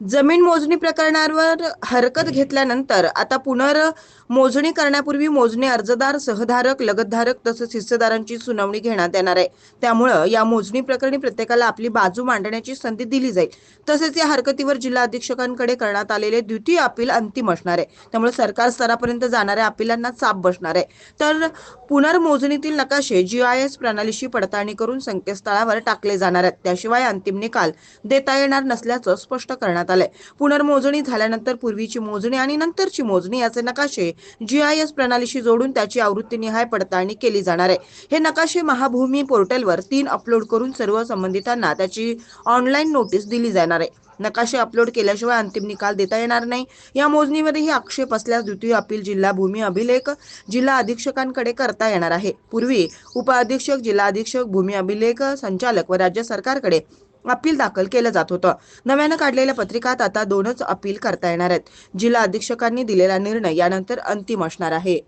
जमीन मोजणी प्रकरणावर हरकत घेतल्यानंतर आता पुनर्मोजणी करण्यापूर्वी मोजणी अर्जदार सहधारक लगतधारक तसेच हिस्सेदारांची सुनावणी घेण्यात येणार आहे. त्यामुळं या मोजणी प्रकरणी प्रत्येकाला आपली बाजू मांडण्याची संधी दिली जाईल. तसेच या हरकतीवर जिल्हा अधीक्षकांकडे करण्यात आलेले द्वितीय अपील अंतिम असणार आहे. त्यामुळे सरकार स्तरापर्यंत जाणाऱ्या अपिलांना चाप बसणार आहे. तर पुनर्मोजणीतील नकाशे जी आय एस प्रणालीशी पडताळणी करून संकेतस्थळावर टाकले जाणार आहेत. त्याशिवाय अंतिम निकाल देता येणार नसल्याचं स्पष्ट करण्यात आलंय. पुनर्मोजणी झाल्यानंतर पूर्वीची मोजणी आणि नंतरची मोजणी याचे नकाशे जीआयएस प्रणालीशी जोडून त्याची आवृत्तीनिहाय पडताळणी केली जाणार आहे. हे नकाशे महाभूमी पोर्टलवर तीन अपलोड करून सर्व संबंधितांना त्याची ऑनलाईन नोटीस दिली जाणार आहे. नकाशे अपलोड केल्याशिवाय अंतिम निकाल देता येणार नाही. या मोजणीमध्येही आक्षेप असल्यास द्वितीय अपील जिल्हा भूमी अभिलेख जिल्हा अधीक्षकांकडे करता येणार आहे. पूर्वी उपअधीक्षक जिल्हा अधीक्षक भूमी अभिलेख संचालक व राज्य सरकारकडे अपील दाखल केलं जात होतं. नव्यानं काढलेल्या पत्रिकात आता दोनच अपील करता येणार आहेत. जिल्हा अधीक्षकांनी दिलेला निर्णय यानंतर अंतिम असणार आहे.